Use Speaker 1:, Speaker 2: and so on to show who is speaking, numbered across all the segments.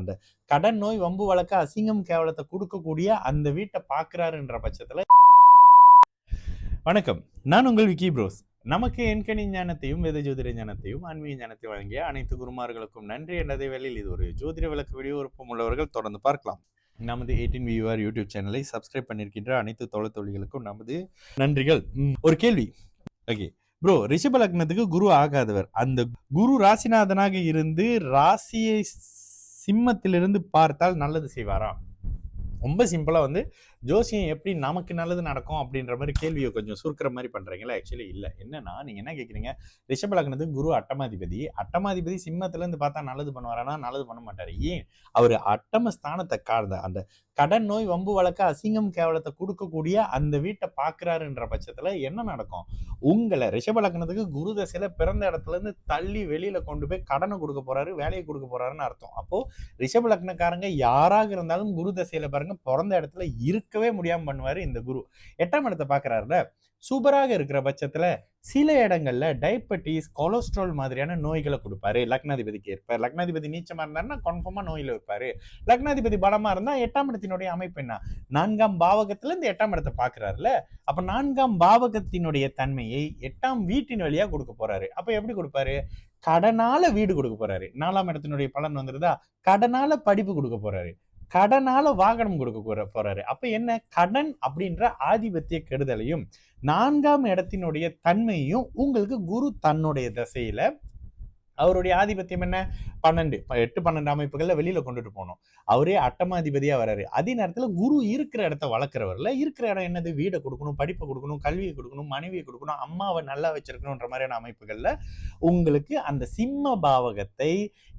Speaker 1: அந்த கடன் நோய் வம்பு வழக்க அசிங்கம் கேவலத்தை கொடுக்கக்கூடிய அந்த வீட்டை பார்க்குறாருன்ற பட்சத்தில் வணக்கம். நான் உங்கள் விக்கி ப்ரோஸ். நமக்கு எண்கணி ஞானத்தையும் வேத ஜோதிட ஞானத்தையும் ஆன்மீக ஞானத்தை வழங்கிய அனைத்து குருமார்களுக்கும் நன்றி. என்றதை வேளையில் இது ஒரு ஜோதிட விளக்கு விடியோருப்பம் உள்ளவர்கள் தொடர்ந்து பார்க்கலாம். நமது எயிட்டின் வியூஆர் யூடியூப் சேனலை சப்ஸ்கிரைப் பண்ணியிருக்கின்ற அனைத்து தொழில் தொழில்களுக்கும் நமது நன்றிகள். ஒரு கேள்வி. ஓகே. ப்ரோ ரிஷப லக்னத்துக்கு குரு ஆகாதவர். அந்த குரு ராசிநாதனாக இருந்து ராசியை சிம்மத்திலிருந்து பார்த்தால் நல்லது செய்வாரா ரொம்ப சிம்பிளாக வந்து ஜோசியம் எப்படி நமக்கு நல்லது நடக்கும் அப்படின்ற மாதிரி கேள்வியை கொஞ்சம் சுருக்கிற மாதிரி பண்ணுறீங்களா ஆக்சுவலி இல்லை. என்னன்னா நீங்கள் என்ன கேட்குறீங்க ரிஷப லக்னத்துக்கு குரு அட்டமாதிபதி. அட்டமாதிபதி சிம்மத்துலேருந்து பார்த்தா நல்லது பண்ணுவாரானா நல்லது பண்ண மாட்டார். ஏன்? அவர் அட்டம ஸ்தானத்தை கார்ந்த அந்த கடன் நோய் வம்பு வழக்க அசிங்கம் கேவலத்தை கொடுக்கக்கூடிய அந்த வீட்டை பார்க்குறாருன்ற பட்சத்தில் என்ன நடக்கும்? உங்களை ரிஷப லக்னத்துக்கு குரு தசையில் பிறந்த இடத்துல இருந்து தள்ளி வெளியில் கொண்டு போய் கடனை கொடுக்க போகிறாரு வேலையை கொடுக்க போகிறாருன்னு அர்த்தம். அப்போது ரிஷப லக்னக்காரங்க யாராக இருந்தாலும் குரு தசையில் பாருங்க பிறந்த இடத்துல இருக்கவே முடியாமல் பண்ணுவார் இந்த குரு. எட்டாம் இடத்தை பார்க்குறாருல சூப்பராக இருக்கிற பட்சத்தில் சில இடங்களில் டயபெட்டிஸ் கொலஸ்ட்ரால் மாதிரியான நோய்களை கொடுப்பாரு. லக்னாதிபதிக்கு இருப்பார் லக்னாதிபதி நீச்சமாக இருந்தாருன்னா கன்ஃபார்மாக நோயில் இருப்பார். லக்னாதிபதி பலமாக இருந்தால் எட்டாம் இடத்தினுடைய அமைப்பு என்ன? நான்காம் பாவகத்தில் இருந்து எட்டாம் இடத்தை பார்க்குறாருல அப்போ நான்காம் பாவகத்தினுடைய தன்மையை எட்டாம் வீட்டின் வழியாக கொடுக்க போகிறாரு அப்போ எப்படி கொடுப்பாரு? கடனால வீடு கொடுக்க போறாரு. நாலாம் இடத்தினுடைய பலன் வந்துருதா? கடனால படிப்பு கொடுக்க போறாரு. கடனால வாகனம் கொடுக்க போறாரு. அப்ப என்ன? கடன் அப்படின்ற ஆதிபத்திய கெடுதலையும் நான்காம் இடத்தினுடைய தன்மையும் உங்களுக்கு குரு தன்னுடைய திசையில அவருடைய ஆதிபத்தியம் என்ன? பன்னெண்டு. எட்டு பன்னெண்டு அமைப்புகளில் வெளியில கொண்டுட்டு போகணும் அவரே அட்டமாதிபதியாக வராரு. அதே நேரத்தில் குரு இருக்கிற இடத்த வளர்க்குறவர்ல இருக்கிற இடம் என்னது? வீடை கொடுக்கணும் படிப்பை கொடுக்கணும் கல்வியை கொடுக்கணும் மனைவியை கொடுக்கணும் அம்மாவை நல்லா வச்சிருக்கணுன்ற மாதிரியான அமைப்புகளில் உங்களுக்கு அந்த சிம்ம பாவகத்தை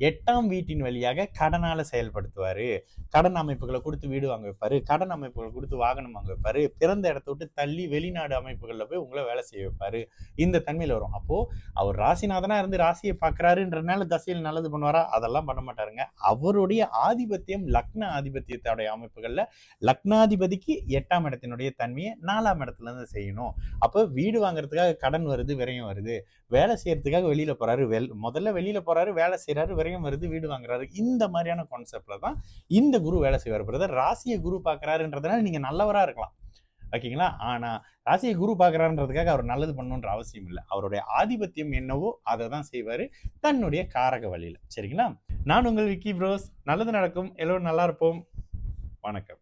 Speaker 1: எட்டாம் வீட்டின் வழியாக கடனால செயல்படுத்துவார். கடன் அமைப்புகளை கொடுத்து வீடு வாங்க வைப்பாரு. கடன் அமைப்புகளை கொடுத்து வாகனம் வாங்க வைப்பாரு. பிறந்த இடத்த விட்டு தள்ளி வெளிநாடு அமைப்புகளில் போய் உங்களை வேலை செய்ய வைப்பாரு. இந்த தன்மையில் வரும். அப்போ அவர் ராசிநாதனா இருந்து ராசியை பார்க்கறாருன்றனால தசையில் நல்லது பண்ணுவாரா? அதெல்லாம் பண்ண மாட்டாருங்க. அவருடைய ஆதிபத்தியம் லக்ன ஆதிபத்தியத்தோடைய அமைப்புகளில் லக்னாதிபதிக்கு எட்டாம் இடத்தினுடைய தன்மையை நாலாம் இடத்துல இருந்து செய்யணும். அப்போ வீடு வாங்குறதுக்காக கடன் வருது விரையும் வருது. வேலை செய்யறதுக்காக வெளியில போறாரு வெல் முதல்ல வெளியில போறாரு வேலை செய்யறாரு விரையும் வருது வீடு வாங்குறாரு. இந்த மாதிரியான கான்செப்ட்ல தான் இந்த குரு வேலை செய்வார். பிரதர் ராசியை குரு பார்க்குறாருன்றதுனால நீங்க நல்லவரா இருக்கலாம். ஓகேங்களா? ஆனால் ராசியை குரு பார்க்குறான்றதுக்காக அவர் நல்லது பண்ணணுன்ற அவசியம் இல்லை. அவருடைய ஆதிபத்தியம் என்னவோ அதை தான் செய்வார். தன்னுடைய காரக வழியில். சரிங்களா? நான் உங்கள் விக்கி ப்ரோஸ். நல்லது நடக்கும். எல்லோரும் நல்லா இருப்போம். வணக்கம்.